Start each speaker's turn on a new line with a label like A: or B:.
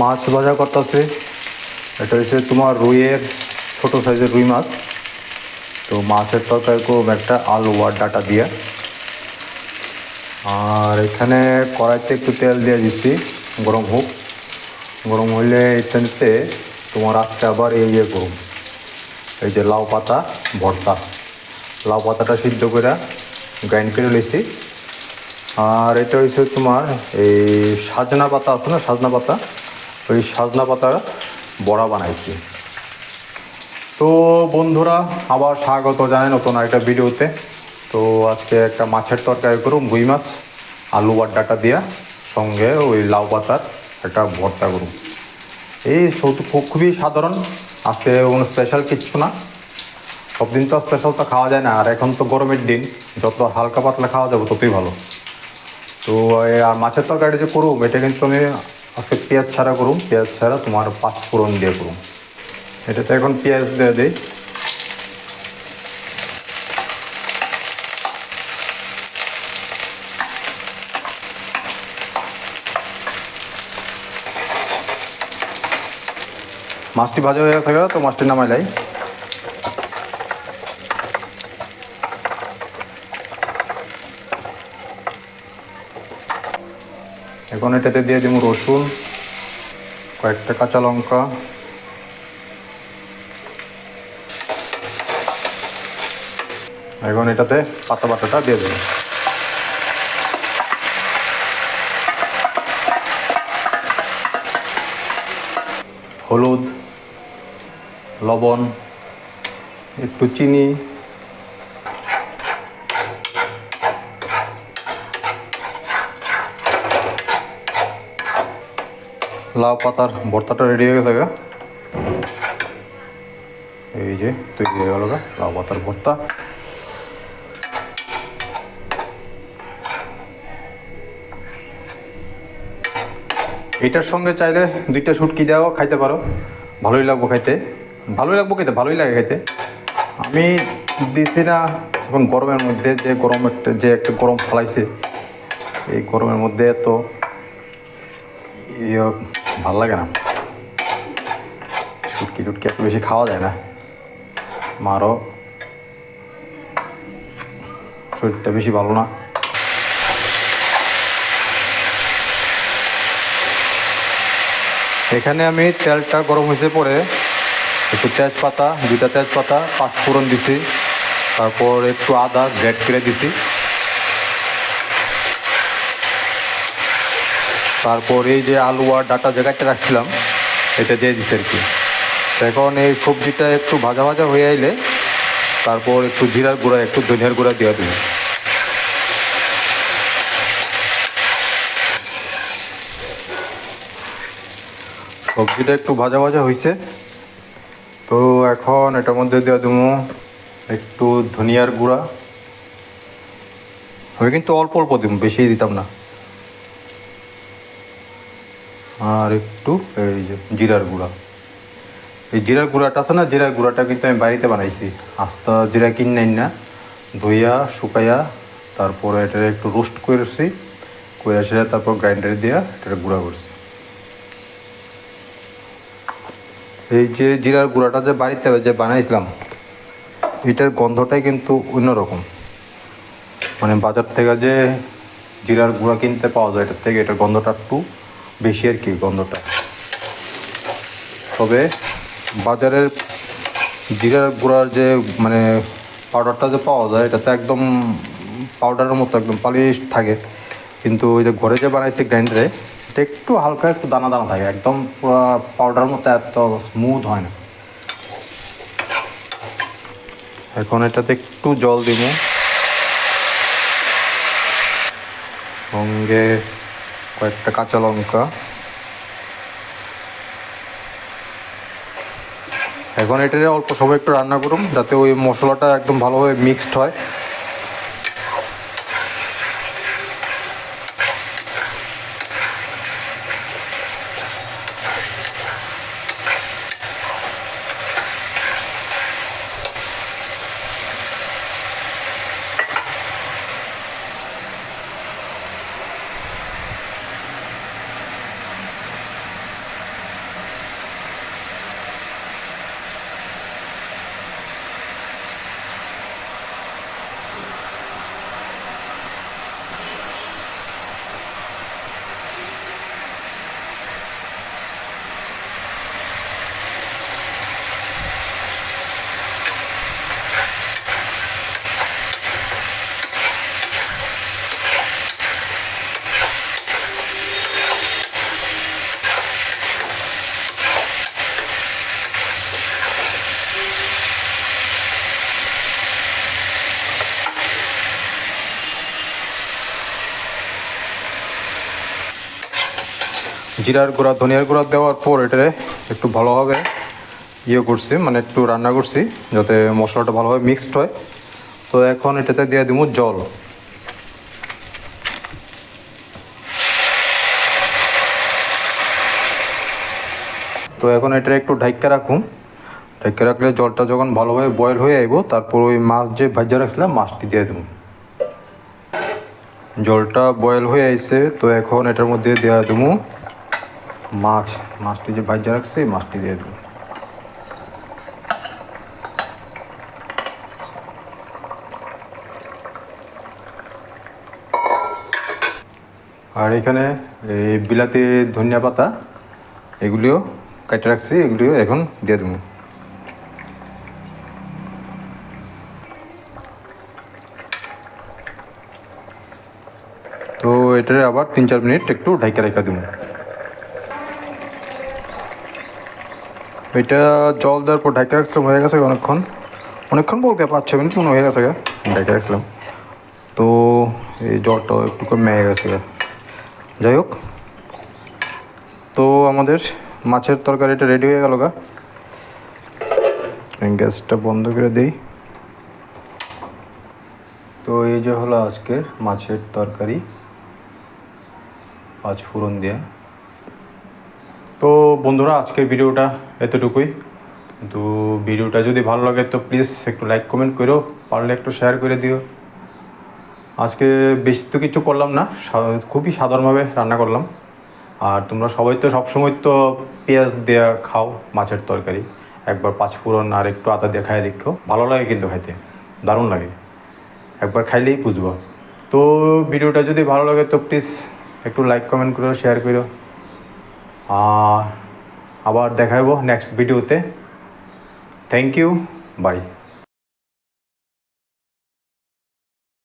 A: মাছ ভাজা করতেছে। এটা হচ্ছে তোমার রুইয়ের, ছোট সাইজের রুই মাছ। তো মাছের তরকারি করব একটা আলু আর ডাটা দিয়ে। আর এখানে কড়াইতে একটু তেল দিয়ে দিচ্ছি, গরম হোক। গরম হইলে এখানেতে তোমার আজকে আবার এই ইয়ে করুন এই যে লাউ পাতা, ভর্তা। লাউ পাতাটা সিদ্ধ করে গ্রাইন্ড করে নিয়েছি আর এটা হচ্ছে তোমার এই সাজনা পাতা আছে না, সাজনা পাতা? ওই সাজনা পাতার বড়া বানাইছি। তো বন্ধুরা, আবার স্বাগত জানাই নতুন একটা ভিডিওতে। তো আজকে একটা মাছের তরকারি করুন রুই মাছ, আলু আর ডাটা দিয়া, সঙ্গে ওই লাউ পাতার একটা ভর্তা করুন এই খুবই সাধারণ, আজকে কোনো স্পেশাল কিচ্ছু না। সব দিন তো স্পেশাল তো খাওয়া যায় না, আর এখন তো গরমের দিন, যত হালকা পাতলা খাওয়া যাবে ততই ভালো। তো আর মাছের তরকারি যে করুম, এটা কিন্তু আমি আজকে পেঁয়াজ ছাড়া করুন, পেঁয়াজ ছাড়া তোমার পাঁচ ফোড়ন দিয়ে করুন। এটাতে এখন পেঁয়াজ দেওয়া দিই। মাছটি ভাজা হয়ে গেছে তো মাছটি নামাই লাই। এখন এটাতে দিয়ে দিব রসুন, কয়েকটা কাঁচা লঙ্কা। এখন এটাতে পাতা বাটাটা দিয়ে দেবো। হলুদ, লবণ, একটু চিনি লাউ পাতার ভর্তাটা রেডি হয়ে গেছে এই যে তৈরি হয়ে গেল লাউ পাতার ভর্তা। এটার সঙ্গে চাইলে দুইটা শুটকি দেওয়াও খাইতে পারো। ভালোই লাগবো খাইতে। ভালোই লাগবো খেতে, ভালোই লাগে খাইতে। আমি দিছি না এখন গরমের মধ্যে যে গরম একটা, যে একটা গরম ফলাইছে, এই গরমের মধ্যে তো ইয়ে ভালো লাগে না। শুটকি টুটকি এত বেশি খাওয়া যায় না। মারও শরীরটা বেশি ভালো না। এখানে আমি তেলটা গরম হয়েছে পরে একটু তেজপাতা, দুইটা তেজপাতা, পাঁচ ফোড়ন দিছি। তারপর একটু আদা গ্রেট করে দিছি। তারপর এই যে আলু আর ডাটা জায়গাটা রাখছিলাম, এটা দিয়ে দিছি আর কি। এখন এই সবজিটা একটু ভাজা ভাজা হয়ে আইলে, তারপর একটু জিরার গুঁড়া, একটু ধনিয়ার গুঁড়া দিয়ে দিই সবজিটা একটু ভাজা ভাজা হয়েছে তো এখন এটার মধ্যে দেওয়া দেবো একটু ধনিয়ার গুঁড়া। আমি কিন্তু অল্প অল্প দিব বেশি দিতাম না। আর একটু এই যে জিরার গুঁড়া। এই জিরার গুঁড়াটা আছে না, জিরার গুঁড়াটা কিন্তু আমি বাড়িতে বানাইছি। আস্তা জিরা কিনে না, ধুইয়া, শুকাইয়া, তারপরে এটা একটু রোস্ট করেছি করে এসে তারপর গ্রাইন্ডারে দিয়া এটা গুঁড়া করছি। এই যে জিরার গুঁড়াটা যে বাড়িতে যে বানাইছিলাম, এটার গন্ধটাই কিন্তু অন্যরকম। মানে বাজার থেকে যে জিরার গুঁড়া কিনতে পাওয়া যায়, এটার থেকে এটার গন্ধটা একটু বেশি আর কি গন্ধটা। তবে বাজারের জিরার গুঁড়ার যে মানে পাউডারটা যে পাওয়া যায়, এটাতে একদম পাউডারের মতো একদম পালিশ থাকে। কিন্তু ওই যে ঘরে যে বানাইছি গ্রাইন্ডারে এটা একটু হালকা একটু দানা দানা থাকে। একদম পুরো পাউডার মতো এত স্মুথ হয় না। এখন এটাতে একটু জল দিব। সঙ্গে কয়েকটা কাঁচা লঙ্কা। এখন এটা অল্প সময় একটু রান্না করুন, যাতে ওই মশলাটা একদম ভালোভাবে মিক্সড হয়। জিরার গুঁড়া, ধনিয়ার গুঁড়া দেওয়ার পর এটারে একটু ভালোভাবে ইয়ে করছি মানে একটু রান্না করছি, যাতে মশলাটা ভালোভাবে মিক্সড হয়। তো এখন এটাতে দিয়ে দিব জল। তো এখন এটা একটু ঢাইকা রাখুন। ঢাইকা রাখলে জলটা যখন ভালোভাবে বয়েল হয়ে আইব, তারপর ওই মাছ যে ভাজা রাখছিলাম, মাছটি দিয়ে দেবো। জলটা বয়েল হয়ে আইছে, তো এখন এটার মধ্যে দেওয়া দেবো মাছ, মাছটি যে ভাজা রাখছে, মাছটি দিয়ে দেবো। আর এখানে এই বিলাতি ধনিয়া পাতা, এগুলিও কেটে রাখছি, এগুলিও এখন দিয়ে দেবো। তো এটারে আবার তিন চার মিনিট একটু ঢাইকা রেখা দেবো। এটা জল দেওয়ার পর ঢাকা রাখছিলাম হয়ে গেছে অনেকক্ষণ। অনেকক্ষণ বলতে পাঁচ ছ মিনিট মনে হয়ে গেছে ঢাকা রাখছিলাম। তো এই জলটা একটু কমে গেছে গা। যাই হোক তো আমাদের মাছের তরকারিটা রেডি হয়ে গেল গা। গ্যাসটা বন্ধ করে দিই। তো এই যে হলো আজকের মাছের তরকারি পাঁচ ফোড়ন দিয়ে। বন্ধুরা আজকের ভিডিওটা এতটুকুই। তো ভিডিওটা যদি ভালো লাগে, তো প্লিজ একটু লাইক কমেন্ট করো পারলে একটু শেয়ার করে দিও। আজকে বেশি তো কিছু করলাম না খুবই সাধারণভাবে রান্না করলাম। আর তোমরা সবাই তো সবসময় তো পেঁয়াজ দেওয়া খাও, মাছের তরকারি। একবার পাঁচ ফোড়ন আর একটু আদা দিয়ে খাই দেখো। ভালো লাগে কিন্তু খাইতে, দারুণ লাগে। একবার খাইলেই বুঝব। তো ভিডিওটা যদি ভালো লাগে, তো প্লিজ একটু লাইক কমেন্ট করো শেয়ার করো আহ, আবার দেখাবো নেক্সট ভিডিওতে থ্যাংক ইউ বাই